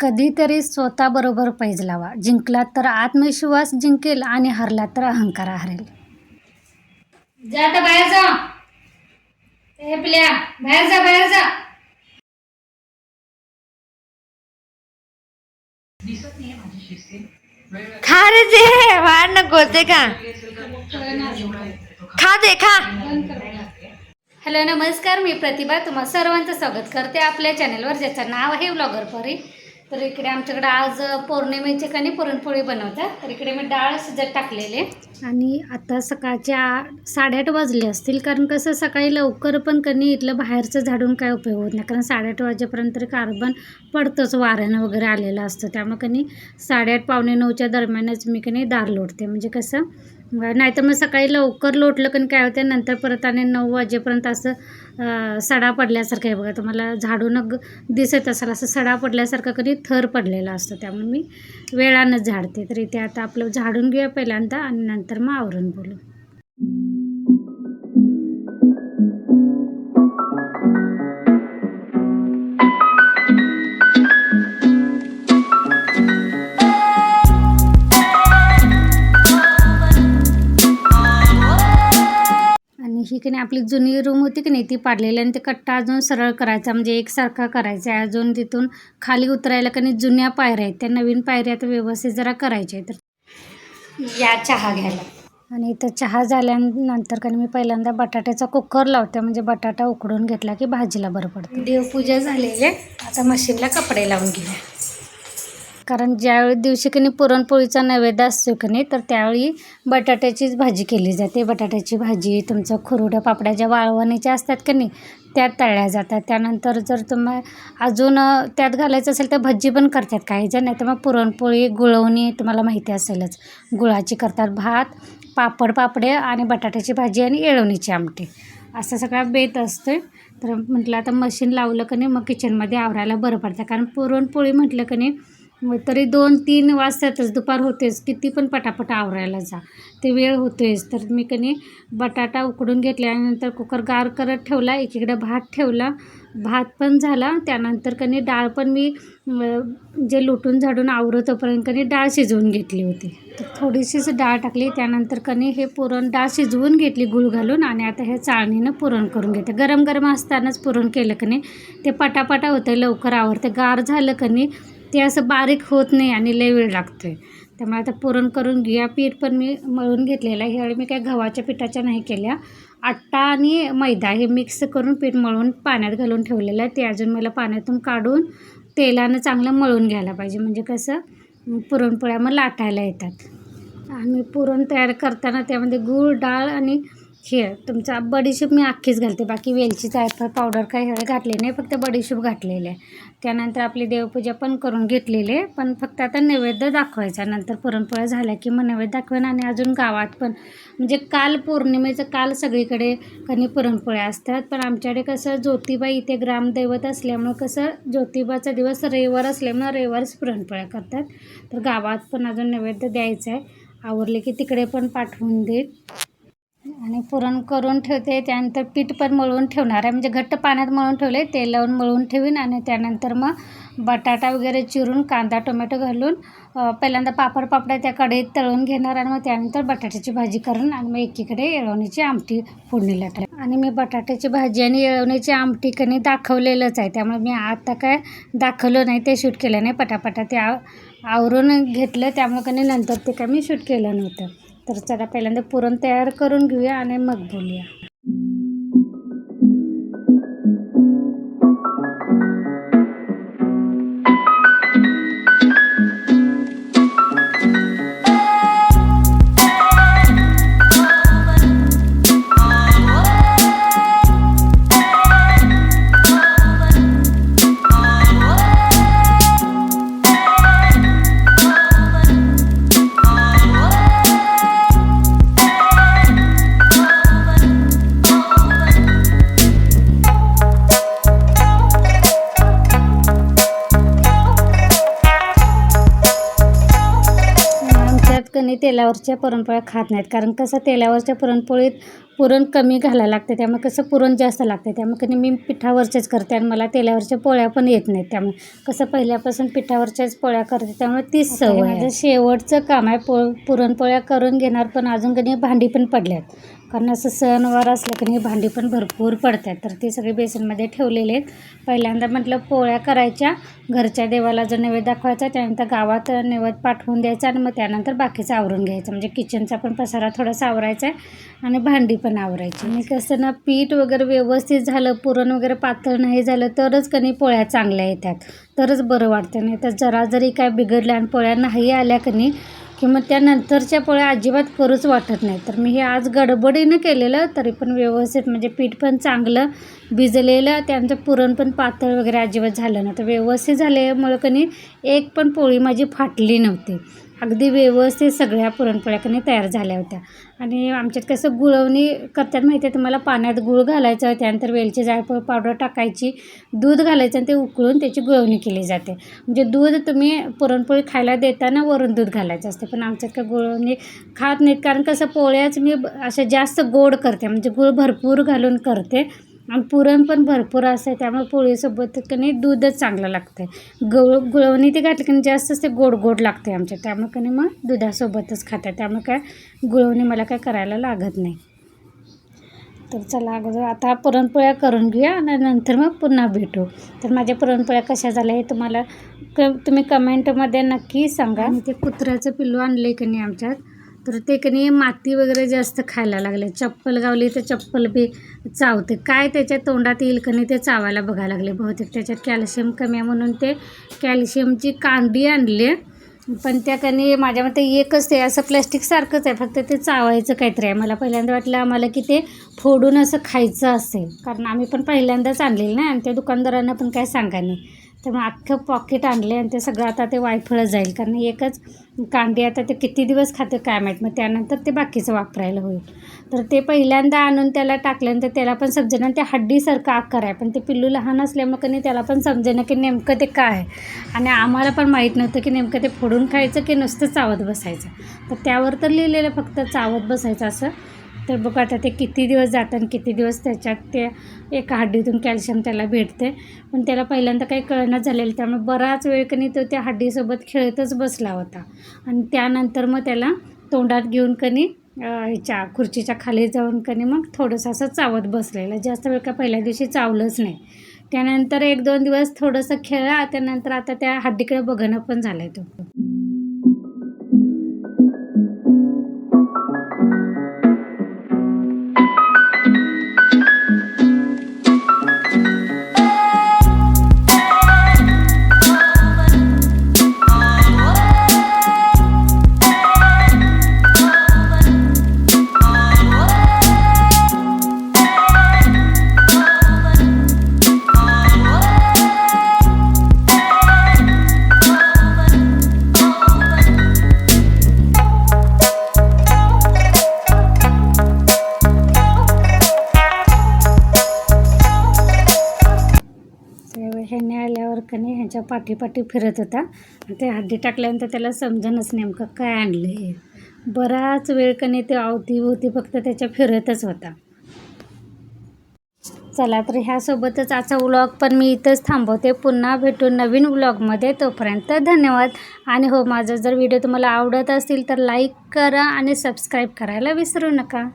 कधीतरी स्वतःबरोबर पैज लावा. जिंकलात तर आत्मविश्वास जिंकेल आणि हरलात तर अहंकार हरेल. जा आता बाहेर जा. ए पिल्या बाहेर जा बाहेर जा. खा रे ते वाढ नको ते का? खा दे खा. हॅलो नमस्कार. मी प्रतिभा. तुम्हा सर्वांचं स्वागत करते आपल्या चॅनलवर ज्याचं नाव आहे व्लॉगर परी तर इकडे आमच्याकडे आज पौर्णिमेचे कणी पुरणपोळी बनवतात. तर इकडे मी डाळ शिजत टाकलेले. आणि आता सकाळच्या साडेआठ वाजले असतील कारण कसं सकाळी लवकर पण कणी इथलं बाहेरचं झाडून काय उपयोग होत नाही. कारण साडेआठ वाजेपर्यंत कार्बन पडतंच वाऱ्यानं वगैरे आलेलं असतं. त्यामुळे कणी साडेआठ पावणे नऊच्या दरम्यानच मी कणी दार लोटते. म्हणजे कसं नाहीतर मग सकाळी लवकर लोटलं पण काय होतं नंतर परत आणि नऊ वाजेपर्यंत असं सडा पडल्यासारखं आहे बघा. तुम्हाला झाडून दिसत असेल असं सडा पडल्यासारखं कधी थर पडलेला असतो. त्यामुळे मी वेळानंच झाडते. तर इथे आता आपलं झाडून घेऊया पहिल्यांदा आणि नंतर मग आवरून बोलू. आणि आपली जुनी रूम होती की नाही ती पाडलेली आणि ते कट्टा अजून सरळ करायचा म्हणजे एकसारखा करायचा आहे. अजून तिथून खाली उतरायला की नाही जुन्या पायऱ्या आहेत. त्या नवीन पायऱ्या आता व्यवस्थित जरा करायच्या तर या चहा घ्यायला. आणि इथं चहा झाल्यानंतर का मी पहिल्यांदा बटाट्याचा कुकर लावते म्हणजे बटाटा उकडून घेतला की भाजीला बरं पडतं. देवपूजा झालेली. आहे आता मशीनला कपडे लावून घेऊया. कारण ज्यावेळी दिवशी की नाही पुरणपोळीचा नैवेद्य असतो की नाही तर त्यावेळी बटाट्याचीच भाजी केली जाते. बटाट्याची भाजी तुमचं खुरुड्या पापड्या ज्या वाळवणीच्या असतात की नाही त्यात तळल्या जातात. त्यानंतर जर तुम्हाला अजून त्यात घालायचं असेल तर भजी पण करतात काही जण. नाही तर मग पुरणपोळी गुळवणी तुम्हाला माहिती असेलच. गुळाची करतात भात पापड पापडे आणि बटाट्याची भाजी आणि येळवणीची आमटी. असं सगळा बेत असतो तर म्हटलं आता मशीन लावलं की नाही मग किचनमध्ये आवरायला बरं पडतं. कारण पुरणपोळी म्हटलं की नाही मग तरी दोन तीन वाजतातच दुपार होतेच किती पण पटापट आवरायला जा. ते वेळ होतोयच. तर मी कनी बटाटा उकडून घेतल्यानंतर कुकर गार करत ठेवला एकीकडे भात ठेवला. भात पण झाला. त्यानंतर कनी डाळ पण मी जे लुटून झाडून आवरतोपर्यंत कनी डाळ शिजवून घेतली होती. तर थोडीशीच डाळ टाकली. त्यानंतर कनी हे पुरण डाळ शिजवून घेतली गूळ घालून आणि आता हे चाळणीनं पुरण करून घेते. गरम गरम असतानाच पुरण केलं कनी. ते पटापटा होतं लवकर आवरते गार झालं कनी ते असं बारीक होत नाही आणि लय वेळ लागतो आहे त्यामुळे आता पुरण करून घेऊया पीठ पण मी मळून घेतलेलं आहे. ह्यावेळी मी काय गव्हाच्या पिठाच्या नाही केल्या. आट्टा आणि मैदा हे मिक्स करून पीठ मळून पाण्यात घालून ठेवलेलं आहे. ते अजून मला पाण्यातून काढून तेलानं चांगलं मळून घ्यायला पाहिजे. म्हणजे कसं पुरणपोळ्या मग लाटायला येतात. आणि पुरण तयार करताना त्यामध्ये गूळ डाळ आणि हे तुमचा बडीशेप मी अख्खीच घालते. बाकी वेलची जायफळ पावडर काही ह्यावेळी घातले नाही फक्त बडीशेप घातलेले. आहे त्यानंतर आपली देवपूजा पण करून घेतलेली आहे पण फक्त आता नैवेद्य दाखवायचा. नंतर पुरणपोळ्या झाल्या की मग नैवेद्य दाखवेन आणि अजून गावात पण. म्हणजे काल पौर्णिमेचं काल सगळीकडे कणी पुरणपोळ्या असतात. पण आमच्याकडे कसं ज्योतिबा इथे ग्रामदैवत असल्यामुळं कसं ज्योतिबाचा दिवस रविवार असल्यामुळं रविवारच पुरणपोळ्या करतात. तर गावात पण अजून नैवेद्य द्यायचं आहे. आवरले की तिकडे पण पाठवून देत आणि पुरण करून ठेवते त्यानंतर पीठ पण मळून ठेवणार आहे. म्हणजे घट्ट पाण्यात मळून ठेवले तेल लावून मळून ठेवीन आणि त्यानंतर मग बटाटा वगैरे चिरून कांदा टोमॅटो घालून पहिल्यांदा पापड पापड्या त्या कढईत तळून घेणार आणि मग त्यानंतर बटाट्याची भाजी करून आणि मग एकीकडे येळवणीची आमटी फोडणीला टाक आणि मी बटाट्याची भाजी आणि येळवणीची आमटी कणी दाखवलेलंच आहे. त्यामुळे मी आता काय दाखवलं नाही ते शूट केलं नाही. पटापटा ते आवरून घेतलं. त्यामुळे कणी नंतर ते काय मी शूट केलं नव्हतं. तर चला पहिल्यांदा पुरण तयार करून घेऊया आणि मग बोलूया. कणी तेलावरच्या पुरणपोळ्या खात नाहीत. कारण कसं तेलावरच्या पुरणपोळीत पुरण कमी घालायला लागते त्यामुळे कसं पुरण जास्त लागते त्यामुळे कधी मी पिठावरचेच करते आणि मला तेलावरच्या पोळ्या पण येत नाहीत त्यामुळे कसं पहिल्यापासून पिठावरच्याच पोळ्या करते त्यामुळे तीच सवय. माझं शेवटचं काम आहे पो पुरणपोळ्या करून घेणार पण अजून कधी भांडी पण पडल्यात. कारण असं सणवार असलं की भांडी पण भरपूर पडतात तर ते सगळे बेसनमध्ये ठेवलेले आहेत. पहिल्यांदा म्हटलं पोळ्या करायच्या घरच्या देवाला जर नैवेद्य दाखवायचा त्यानंतर गावात नैवेद्य पाठवून द्यायचा आणि मग त्यानंतर बाकीचं आवरून घ्यायचं. म्हणजे किचनचा पण पसारा थोडासा आवरायचा आहे आणि भांडी पण आवरायची. आणि कसं ना पीठ वगैरे व्यवस्थित झालं पुरण वगैरे पातळ नाही झालं तरच कणी पोळ्या चांगल्या येतात. तरच बरं वाटतं. नाही तर जरा जरी काय बिघडलं आणि पोळ्या नाही आल्या कनी की मग त्यानंतरच्या पोळ्या अजिबात करूच वाटत नाही. तर मी हे आज गडबडीनं केलेलं तरी पण व्यवस्थित म्हणजे पीठ पण चांगलं भिजलेलं त्यांचं पुरण पण पातळ वगैरे अजिबात झालं नव्हतं. व्यवस्थित झाल्यामुळं कनी एक पण पोळी माझी फाटली नव्हती. अगदी व्यवस्थित सगळ्या पुरणपोळ्या कनी तयार झाल्या होत्या. आणि आमच्यात कसं गुळवणी करतात माहिती आहे तुम्हाला? पाण्यात गुळ घालायचं त्यानंतर वेलची जायफळ पावडर टाकायची दूध घालायचं आणि ते उकळून त्याची गुळवणी केली जाते. म्हणजे दूध तुम्ही पुरणपोळी खायला देताना वरून दूध घालायचं असते. पण आमच्यात काय गुळवणी खात नाहीत. कारण कसं पोळ्याच मी अशा जास्त गोड करते. म्हणजे गुळ भरपूर घालून करते. आणि पुरण पण भरपूर असते त्यामुळे पोळीसोबत कणी दूधच चांगलं लागतं आहे गुळ गुळवणी ते घातलं की नाही जास्तच ते गोड गोड लागते आमच्या. त्यामुळे कणी मग दुधासोबतच खातात. त्यामुळे काय गुळवणी मला काय करायला लागत नाही. तर चला अगोदर आता पुरणपोळ्या करून घेऊया आणि नंतर मग पुन्हा भेटू. तर माझ्या पुरणपोळ्या कशा झाल्या हे तुम्हाला क तुम्ही कमेंटमध्ये नक्की सांगा. ते कुत्र्याचं पिल्लू आणलं आहे की नाही आमच्यात? तर ते कनी माती वगैरे जास्त खायला लागले. चप्पल गावली तर चप्पल बी चावते. काय त्याच्या तोंडात येईल की नाही ते चावायला बघायला लागले. बहुतेक त्याच्यात कॅल्शियम कमी आहे म्हणून ते कॅल्शियमची कांडी आणली. पण त्या कनी माझ्या मते एकच ते असं प्लॅस्टिकसारखंच आहे. फक्त ते चावायचं काहीतरी आहे. मला पहिल्यांदा वाटलं आम्हाला की ते फोडून असं खायचं असेल. कारण आम्ही पण पहिल्यांदाच आणलेलं ना आणि त्या दुकानदारांना पण काय सांगा नाही. त्यामुळे अख्खं पॉकेट आणले आणि ते सगळं आता ते वायफळं जाईल. कारण एकच कांदे आता ते किती दिवस खाते काय माहीत. मग त्यानंतर ते बाकीचं वापरायला होईल. तर ते पहिल्यांदा आणून त्याला टाकल्यानंतर त्याला पण समजेना ते हड्डीसारखं आकार आहे. पण ते पिल्लू लहान असल्यामुळे कधी त्याला पण समजेना की नेमकं ते काय आहे. आणि आम्हाला पण माहीत नव्हतं की नेमकं ते फोडून खायचं की नुसतं चावत बसायचं. तर त्यावर तर लिहिलेलं फक्त चावत बसायचं असं. तर बघ आता ते किती दिवस जातं आणि किती दिवस त्याच्यात ते एका हड्डीतून कॅल्शियम त्याला भेटते. पण त्याला पहिल्यांदा काही कळणं झालेलं त्यामुळे बराच वेळ कनी तो त्या हड्डीसोबत खेळतच बसला होता. आणि त्यानंतर मग त्याला तोंडात घेऊन कनी ह्याच्या खुर्चीच्या खाली जाऊन कनी मग थोडंसं असं चावत बसलेलं. जास्त वेळ का पहिल्या दिवशी चावलंच नाही. त्यानंतर एक दोन दिवस थोडंसं खेळला त्यानंतर आता त्या हड्डीकडे बघणं पण झालं आहे तो. ह्याने आल्यावर कनी ह्यांच्या पाठीपाठी फिरत होता. आणि ते हड्डी टाकल्यानंतर त्याला समजणच नेमकं काय आणलं हे. बराच वेळ कनी ते अवतीभोवती फक्त त्याच्या फिरतच होता. चला तर ह्यासोबतच आजचा व्लॉग पण मी इथंच थांबवते. पुन्हा भेटू नवीन व्लॉगमध्ये. तोपर्यंत धन्यवाद. आणि हो माझा जर व्हिडिओ तुम्हाला आवडत असतील तर लाईक करा आणि सबस्क्राईब करायला विसरू नका.